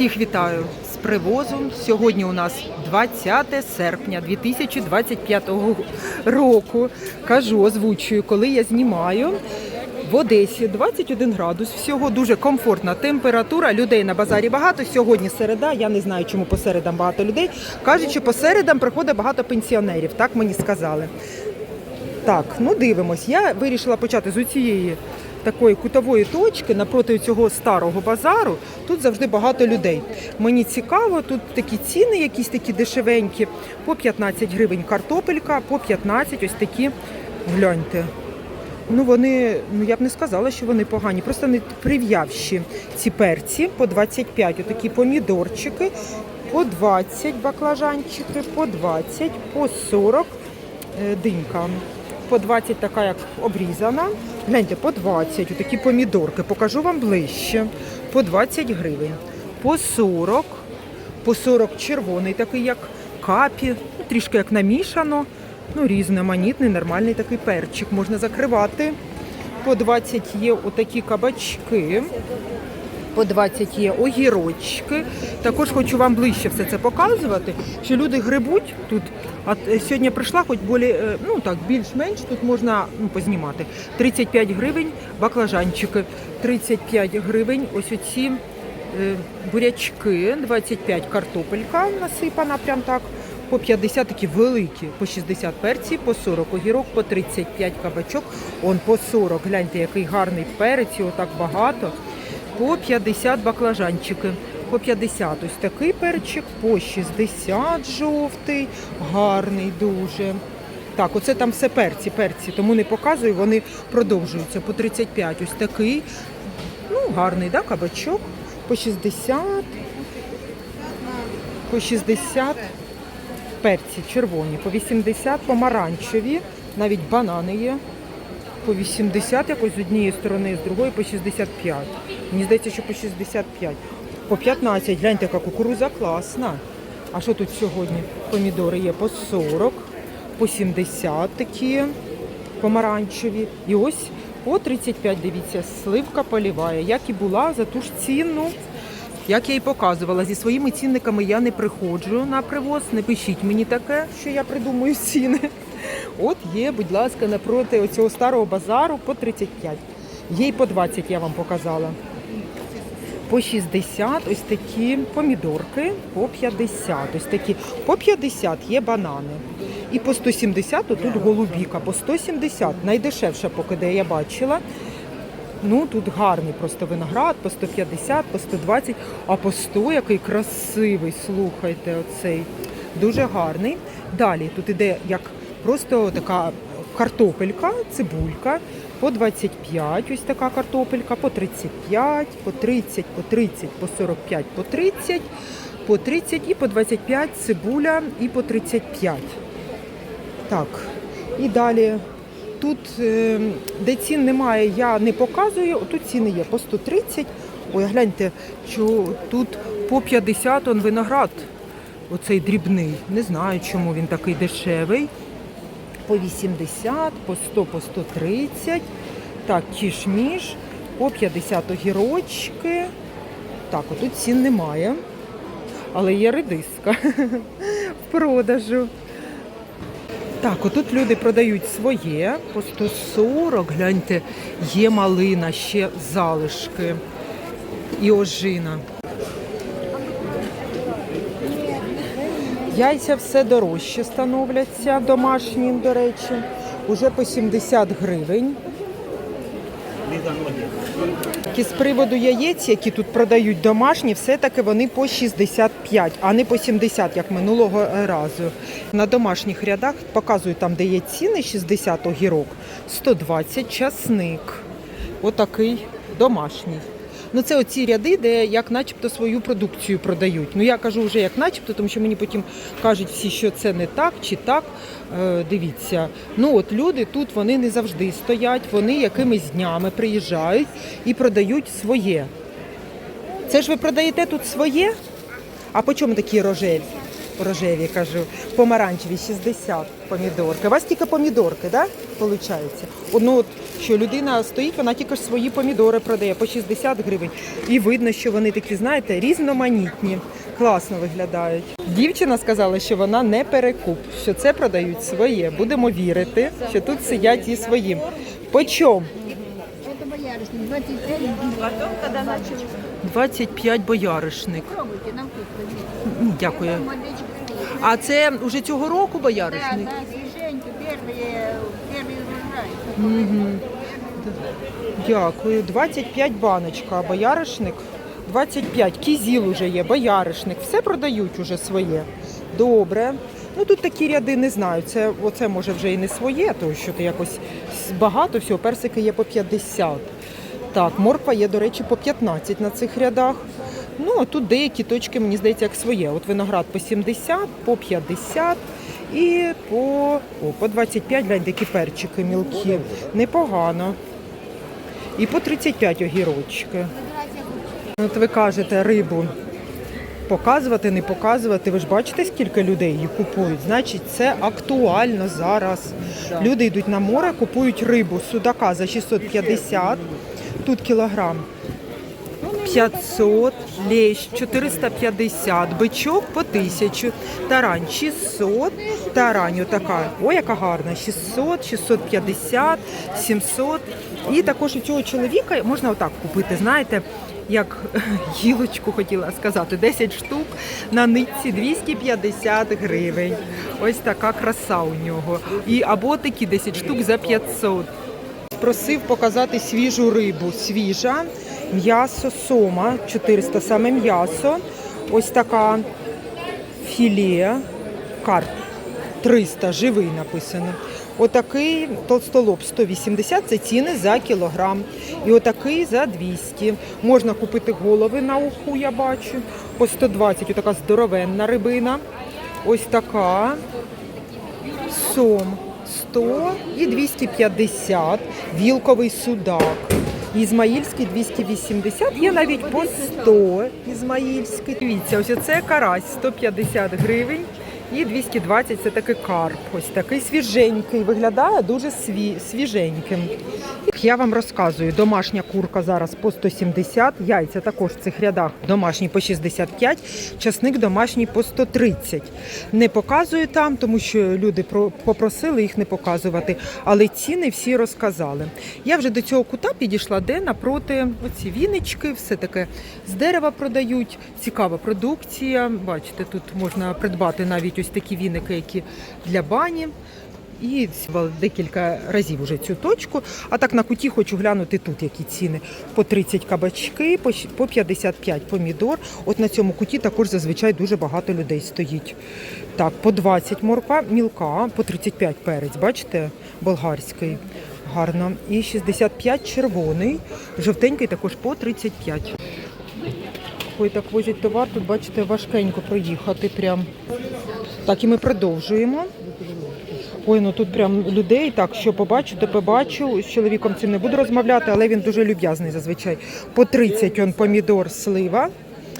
Всіх вітаю з привозом. Сьогодні у нас 20 серпня 2025 року. Кажу, озвучую, коли я знімаю. В Одесі 21 градус. Всього дуже комфортна температура. Людей на базарі багато. Сьогодні середа. Я не знаю, чому по середам багато людей. Кажуть, що по середам приходить багато пенсіонерів. Так мені сказали. Так, ну дивимось. Я вирішила почати з цієї такої кутової точки напроти цього старого базару. Тут завжди багато людей. Мені цікаво, тут такі ціни, якісь такі дешевенькі, по 15 гривень картопелька, по 15 ось такі. Гляньте. Ну вони, ну я б не сказала, що вони погані, просто не прив'явші ці перці по 25, отакі помідорчики, по 20 баклажанчики, по 20, по 40 е, динька. По 20 така, як обрізана. Гляньте, по 20, отакі помідорки. Покажу вам ближче. По 20 гривень. По 40, по 40 червоний, такий, як капі, трішки як намішано. Ну, різноманітний, нормальний такий перчик. Можна закривати. По 20 є отакі кабачки. По 20 є огірочки. Також хочу вам ближче все це показувати, що люди грибуть тут. А сьогодні прийшла, хоч болі, е, ну так, більш-менш тут можна ну, познімати. 35 гривень баклажанчики, 35 гривень ось оці е, бурячки, 25 картопелька насипана прям так. По 50 такі великі, по 60 перці, по 40 огірок, по 35 кабачок, он по 40. Гляньте, який гарний перець, його так багато. По 50 баклажанчики. По 50 ось такий перчик, по 60 жовтий, гарний дуже. Так, оце там все перці, перці, тому не показую, вони продовжуються. По 35 ось такий. Ну, гарний, да, кабачок. По 60. По 60 перці червоні, по 80 помаранчеві, навіть банани є. По 80 якось з однієї сторони, з другої по 65. Мені здається, що по 65. По 15. Гляньте, яка кукуруза класна. А що тут сьогодні? Помідори є по 40, по 70 такі помаранчеві. І ось по 35, дивіться, сливка поліває, як і була за ту ж ціну. Як я і показувала, зі своїми цінниками я не приходжу на привоз. Не пишіть мені таке, що я придумую ціни. От є, будь ласка, напроти оцього старого базару по 35. Є й по 20 я вам показала. По 60 ось такі помідорки, по 50 ось такі. По 50 є банани. І по 170 тут голубіка, по 170, найдешевша поки де я бачила. Ну, тут гарний просто виноград, по 150, по 120, а по 100 який красивий, слухайте, оцей. Дуже гарний. Далі тут іде як просто така картопелька, цибулька, по 25 ось така картопелька, по 35, по 30, по 30, по 45, по 30, по 30 і по 25 цибуля і по 35. Так, і далі тут, е, де цін немає, я не показую. Тут ціни є по 130. Ой, гляньте, що тут по 50 он виноград. Оцей дрібний. Не знаю, чому він такий дешевий. По 80, по 100, по 130. Так, кішміш, по 50 огірочки. Так, отут цін немає. Але є редиска в продажу. Так, отут люди продають своє по 140, гляньте, є малина, ще залишки і ожина. Яйця все дорожче становляться, домашні, до речі, уже по 70 гривень. Тільки з приводу яєць, які тут продають домашні, все-таки вони по 65, а не по 70, як минулого разу. На домашніх рядах показую там, де є ціни, 60 огірок, 120 часник. Отакий домашній. Ну це оці ряди, де як начебто свою продукцію продають. Ну я кажу вже як начебто, тому що мені потім кажуть всі, що це не так чи так. Е, дивіться, ну от люди тут вони не завжди стоять, вони якимись днями приїжджають і продають своє. Це ж ви продаєте тут своє? А по чому такий рожель? Рожеві, кажу. Помаранчеві 60 помідорки. У вас тільки помідорки, так? Да? Получається. Ну, от, що людина стоїть, вона тільки ж свої помідори продає по 60 гривень. І видно, що вони такі, знаєте, різноманітні, класно виглядають. Дівчина сказала, що вона не перекуп, що це продають своє. Будемо вірити, що тут сидять і свої. По чому? Это боярышник, 25 Потом, когда начал... 25 бояришник. Пробуйте, Дякую. А це вже цього року бояришник? да, свеженький, первые, урожай. Угу. Дякую. 25 баночка, а бояришник 25. Кізіл уже є, бояришник. Все продають уже своє. Добре. Ну тут такі ряди не знаю. Це оце може вже і не своє, тому що ти якось багато всього. Персики є по 50. Так, морква є, до речі, по 15 на цих рядах. Ну, а тут деякі точки, мені здається, як своє. От виноград по 70, по 50 і по, о, по 25, глянь, такі перчики мілкі. Непогано. І по 35 огірочки. От ви кажете рибу показувати, не показувати. Ви ж бачите, скільки людей її купують. Значить, це актуально зараз. Люди йдуть на море, купують рибу судака за 650, тут кілограм. 500, лещ 450, бичок по 1000, тарань 600, тарань отака, ой, яка гарна, 600, 650, 700. І також у цього чоловіка можна отак купити, знаєте, як гілочку хотіла сказати, 10 штук на нитці 250 гривень. Ось така краса у нього. І або такі 10 штук за 500. Просив показати свіжу рибу. Свіжа, м'ясо сома, 400 саме м'ясо. Ось така філе, карп 300, живий написано. Отакий толстолоб 180 це ціни за кілограм. І отакий за 200. Можна купити голови на уху, я бачу. По 120, отака здоровенна рибина. Ось така сом 100 і 250, вілковий судак. Ізмаїльський 280, є навіть по 100 ізмаїльський. Дивіться, ось це карась 150 гривень і 220 це такий карп. Ось такий свіженький, виглядає дуже сві, свіженьким. Я вам розказую, домашня курка зараз по 170, яйця також в цих рядах домашні по 65, часник домашній по 130. Не показую там, тому що люди попросили їх не показувати, але ціни всі розказали. Я вже до цього кута підійшла, де напроти оці вінички, все таке з дерева продають. Цікава продукція. Бачите, тут можна придбати навіть ось такі віники, які для бані. І декілька разів вже цю точку. А так на куті хочу глянути тут, які ціни. По 30 кабачки, по 55 помідор. От на цьому куті також зазвичай дуже багато людей стоїть. Так, по 20 морква, мілка, по 35 перець, бачите, болгарський. Гарно. І 65 червоний, жовтенький також по 35. Ой, так возять товар, тут бачите, важкенько проїхати прям. Так, і ми продовжуємо. Ой, ну тут прям людей так, що побачу, то побачу. З чоловіком цим не буду розмовляти, але він дуже люб'язний зазвичай. По 30 он помідор слива.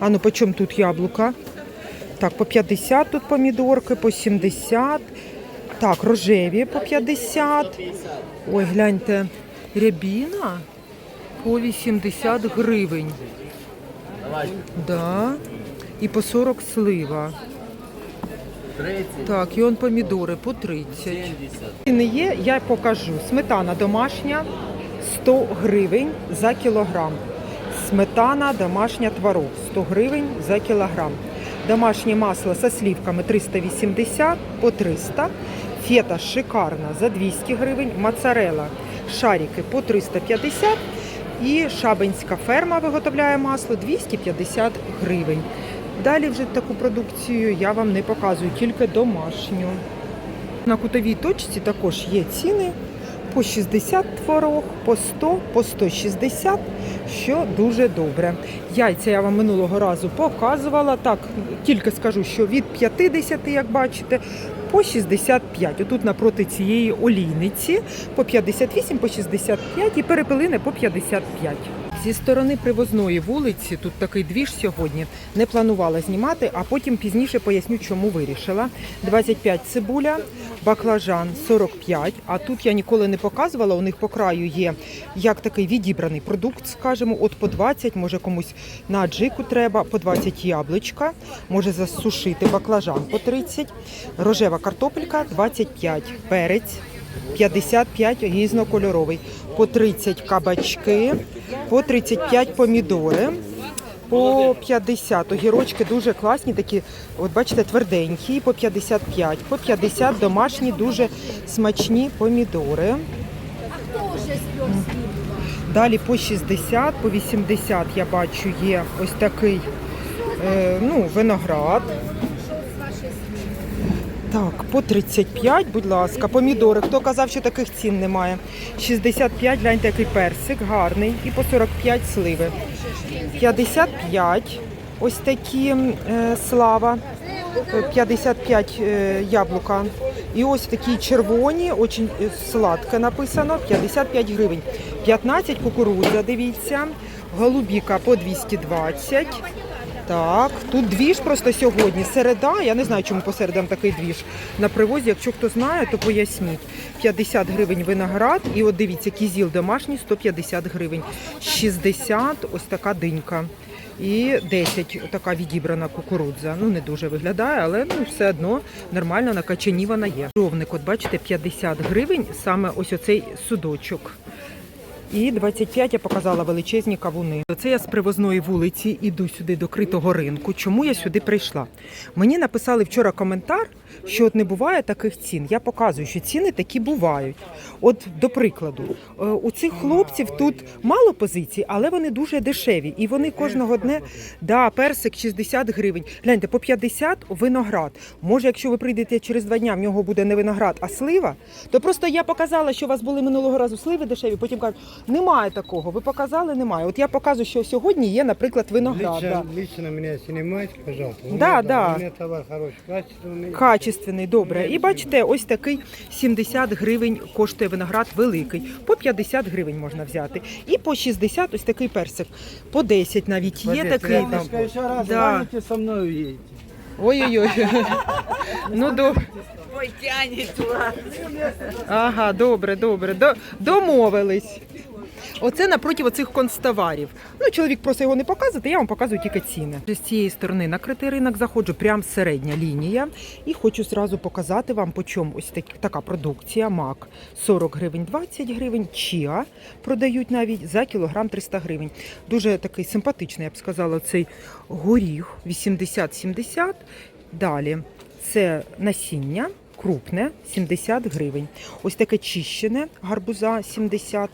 А ну по чому тут яблука? Так, по 50 тут помідорки, по 70. Так, рожеві по 50. Ой, гляньте, рябіна по 80 гривень. Да. І по 40 слива. 30, Так, і он помідори по 30. 70. Не є, я покажу. Сметана домашня 100 гривень за кілограм. Сметана домашня творог 100 гривень за кілограм. Домашнє масло со сливками 380 по 300. Фета шикарна за 200 гривень. Моцарела шарики по 350. І шабинська ферма виготовляє масло 250 гривень. Далі вже таку продукцію я вам не показую, тільки домашню. На кутовій точці також є ціни по 60 творог, по 100, по 160, що дуже добре. Яйця я вам минулого разу показувала. Так, тільки скажу, що від 50, як бачите, по 65. Отут напроти цієї олійниці по 58, по 65 і перепелини по 55. Зі сторони привозної вулиці тут такий двіж сьогодні. Не планувала знімати, а потім пізніше поясню, чому вирішила. 25 цибуля, баклажан 45. А тут я ніколи не показувала. У них по краю є як такий відібраний продукт, скажімо, от по 20, може комусь на аджику треба, по 20 яблучка, може засушити баклажан по 30, рожева картопелька 25, перець 55 різнокольоровий, по 30 кабачки, по 35 помідори, по 50 огірочки дуже класні, такі, от бачите, тверденькі, по 55, по 50 домашні, дуже смачні помідори. Далі по 60, по 80 я бачу є ось такий е, ну, виноград. Так, по 35, будь ласка, помідори. Хто казав, що таких цін немає? 65, гляньте, який персик, гарний. І по 45 сливи. 55, ось такі е, слава. Е, 55 е, яблука. І ось такі червоні, очень е, сладке написано, 55 гривень. 15 кукурудза, дивіться. Голубіка по 220. Так, тут двіж просто сьогодні. Середа. Я не знаю, чому по середам такий двіж на привозі. Якщо хто знає, то поясніть. 50 гривень виноград. І от дивіться, кізіл домашній 150 гривень. 60 ось така динька. І 10 така відібрана кукурудза. Ну не дуже виглядає, але ну все одно нормально на вона є. Жовник, от бачите, 50 гривень, саме ось оцей судочок. І 25 я показала величезні кавуни. Це я з привозної вулиці іду сюди до критого ринку. Чому я сюди прийшла? Мені написали вчора коментар, що от не буває таких цін. Я показую, що ціни такі бувають. От до прикладу, е, у цих хлопців тут мало позицій, але вони дуже дешеві. І вони кожного дня да, персик 60 гривень. Гляньте, по 50 виноград. Може, якщо ви прийдете через два дня, в нього буде не виноград, а слива, то просто я показала, що у вас були минулого разу сливи дешеві. Потім кажуть, немає такого. Ви показали, немає. От я показую, що сьогодні є, наприклад, виноград. да. Лично, лично меня пожалуйста. У Да, да. У меня товар хороший, качественный. Качественний, добре. І бачите, ось такий 70 гривень коштує виноград великий. По 50 гривень можна взяти. І по 60 ось такий персик. По 10 навіть є такий. Там. Да. со мной уедете. Ой-ой-ой. Ну, до... Ой, тянет вас. Ага, добре, добре. До... Домовились. Оце напроти оцих констоварів. Ну, чоловік просить його не показувати, я вам показую тільки ціни. З цієї сторони накритий ринок заходжу, прям середня лінія. І хочу зразу показати вам, по чому ось так, така продукція. Мак 40 гривень, 20 гривень. Чіа продають навіть за кілограм 300 гривень. Дуже такий симпатичний, я б сказала, цей горіх 80-70. Далі це насіння. Крупне 70 гривень. Ось таке чищене гарбуза 70.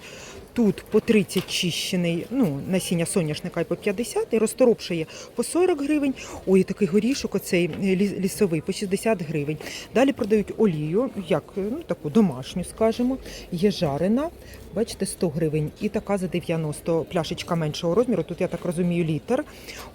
Тут по 30 чищений, ну, насіння соняшника і по 50, і розторопша по 40 гривень. Ой, такий горішок, оцей е, лісовий, по 60 гривень. Далі продають олію, як е, ну, таку домашню, скажімо. Є жарена, бачите, 100 гривень. І така за 90 пляшечка меншого розміру. Тут, я так розумію, літр.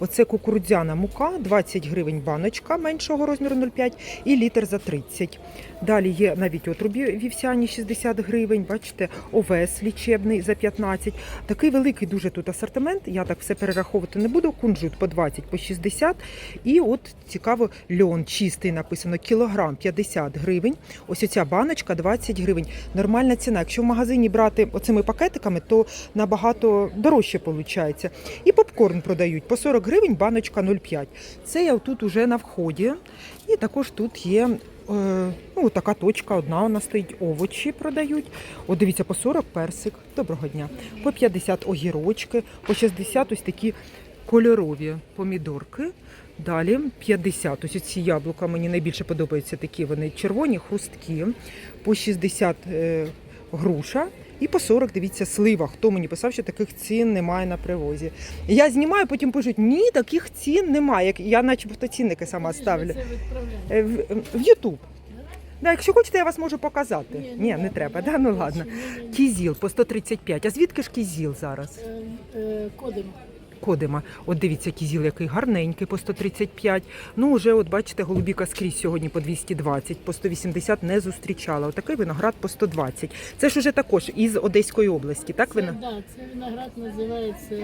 Оце кукурудзяна мука, 20 гривень баночка меншого розміру 0,5 і літр за 30. Далі є навіть отрубі вівсяні 60 гривень, бачите, овес лічебний за 15. Такий великий дуже тут асортимент. Я так все перераховувати не буду. Кунжут по 20, по 60. І от цікаво, льон чистий написано, кілограм 50 гривень. Ось оця баночка 20 гривень. Нормальна ціна. Якщо в магазині брати оцими пакетиками, то набагато дорожче виходить. І попкорн продають по 40 гривень, баночка 0,5. Це я тут уже на вході. І також тут є Ну, така точка, одна нас стоїть, овочі продають. О, дивіться, по 40 персик, доброго дня. По 50 огірочки, по 60 ось такі кольорові помідорки. Далі 50. Ось ці яблука мені найбільше подобаються такі. Вони червоні, хрусткі. По 60 е, груша. І по 40, дивіться, слива. Хто мені писав, що таких цін немає на привозі. Я знімаю, потім пишуть, ні, таких цін немає. Я начебто цінники сама ставлю. Е, В, Ютуб. Да, якщо хочете, я вас можу показати. Ні, не треба. Да? Ну ладно. Кізіл по 135. А звідки ж кізіл зараз? Е, Кодим. Кодима. От дивіться, кізіл який гарненький по 135. Ну, вже от бачите, голубіка скрізь сьогодні по 220, по 180 не зустрічала. Отакий виноград по 120. Це ж уже також із Одеської області, так? Вина? да, це виноград називається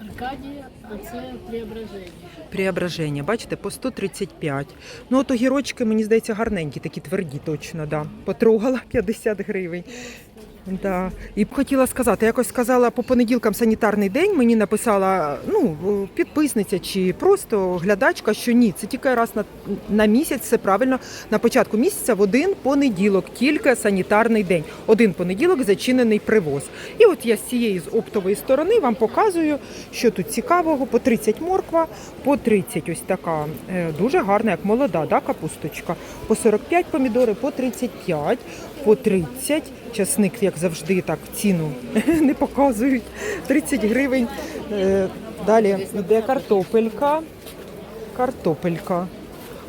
Аркадія, а це Преображення. Преображення, бачите, по 135. Ну, от огірочки, мені здається, гарненькі, такі тверді точно, да. Потрогала 50 гривень. Да. І б хотіла сказати, якось сказала по понеділкам санітарний день, мені написала ну, підписниця чи просто глядачка, що ні, це тільки раз на, на місяць, все правильно, на початку місяця в один понеділок, тільки санітарний день. Один понеділок зачинений привоз. І от я з цієї з оптової сторони вам показую, що тут цікавого. По 30 морква, по 30 ось така е, дуже гарна, як молода, да, капусточка. По 45 помідори, по 35, по 30. Часник, як завжди, так ціну не показують. 30 гривень. Е, Далі йде картопелька. Картопелька.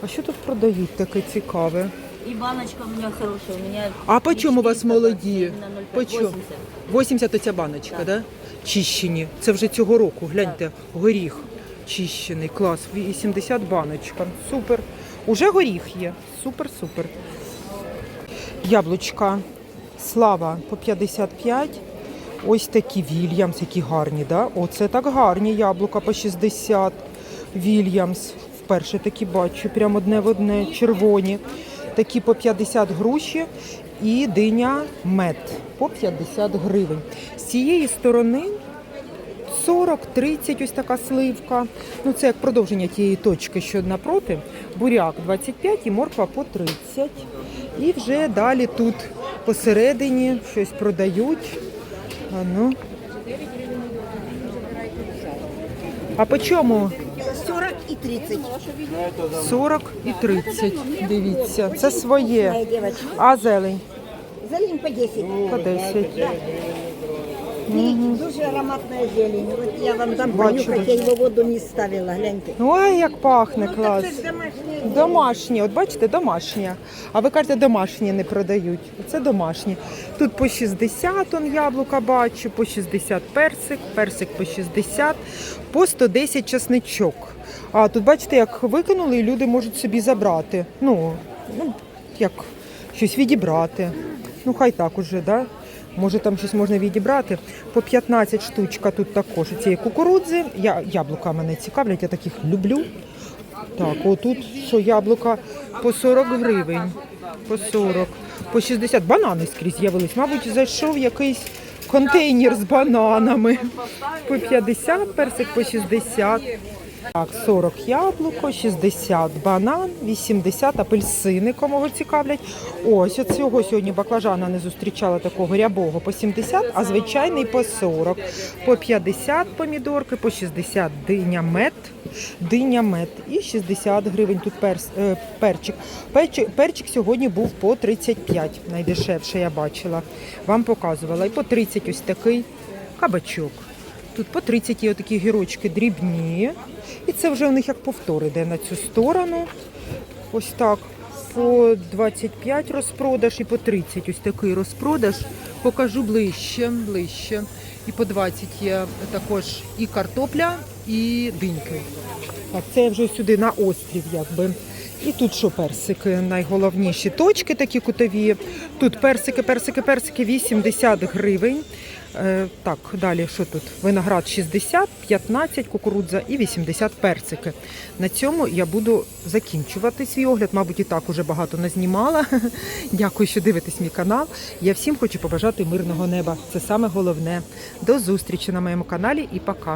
А що тут продають таке цікаве? И баночка у меня хорошая. У меня А по чому у вас молоді? 0,5, По чому? 80. 80 оця баночка, да. Чищені. Це вже цього року. Гляньте, горіх чищений. Клас. 80 баночка. Супер. Уже горіх є. Супер, супер. Яблучка. Слава по 55. Ось такі Вільямс, які гарні, да? Оце так гарні яблука по 60. Вільямс. Вперше такі бачу, прямо одне в одне, червоні. Такі по 50 груші. І диня мед по 50 гривень. З цієї сторони 40-30 ось така сливка. Ну це як продовження тієї точки, що напроти. Буряк 25 і морква по 30. І вже далі тут посередині щось продають. А ну. А по чому? 40 і 30. 40 і 30. Дивіться, це своє. А зелень Зелень по 10. по 10. Дуже ароматна зелень. От я вам дам Бачу, понюхати, я його воду не ставила, гляньте. Ой, як пахне клас. Це ж домашнє. Домашні, от бачите, домашні. А ви кажете, домашні не продають. Це домашні. Тут по 60 он яблука бачу, по 60 персик, персик по 60, по 110 часничок. А тут бачите, як викинули, і люди можуть собі забрати. Ну, ну як щось відібрати. Ну, хай так уже, да? Може там щось можна відібрати. По 15 штучка тут також цієї кукурудзи. Я, яблука мене цікавлять, я таких люблю. Так, отут що яблука по 40 гривень, по 40, по 60. Банани скрізь з'явились. Мабуть, зайшов якийсь контейнер з бананами. По 50, персик по 60. Так, 40 яблуко, 60 банан, 80 апельсини, кому цікавлять. Ось от цього сьогодні баклажана не зустрічала такого рябого по 70, а звичайний по 40. По 50 помідорки, по 60 диня мед, диня мед і 60 гривень тут перс, е, перчик. перчик. Перчик сьогодні був по 35, найдешевше я бачила. Вам показувала. І по 30 ось такий кабачок. Тут по 30 є такі гірочки дрібні. І це вже у них як повтор іде на цю сторону. Ось так. По 25 розпродаж і по 30 ось такий розпродаж. Покажу ближче, ближче. І по 20 є також і картопля, і диньки. Так, це я вже сюди на острів, якби. І тут що персики, найголовніші точки такі кутові. Тут персики, персики, персики 80 гривень. Е, так, далі що тут? Виноград 60, 15 кукурудза і 80 персики. На цьому я буду закінчувати свій огляд. Мабуть, і так уже багато назнімала. Дякую, що дивитесь мій канал. Я всім хочу побажати мирного неба. Це саме головне. До зустрічі на моєму каналі і пока.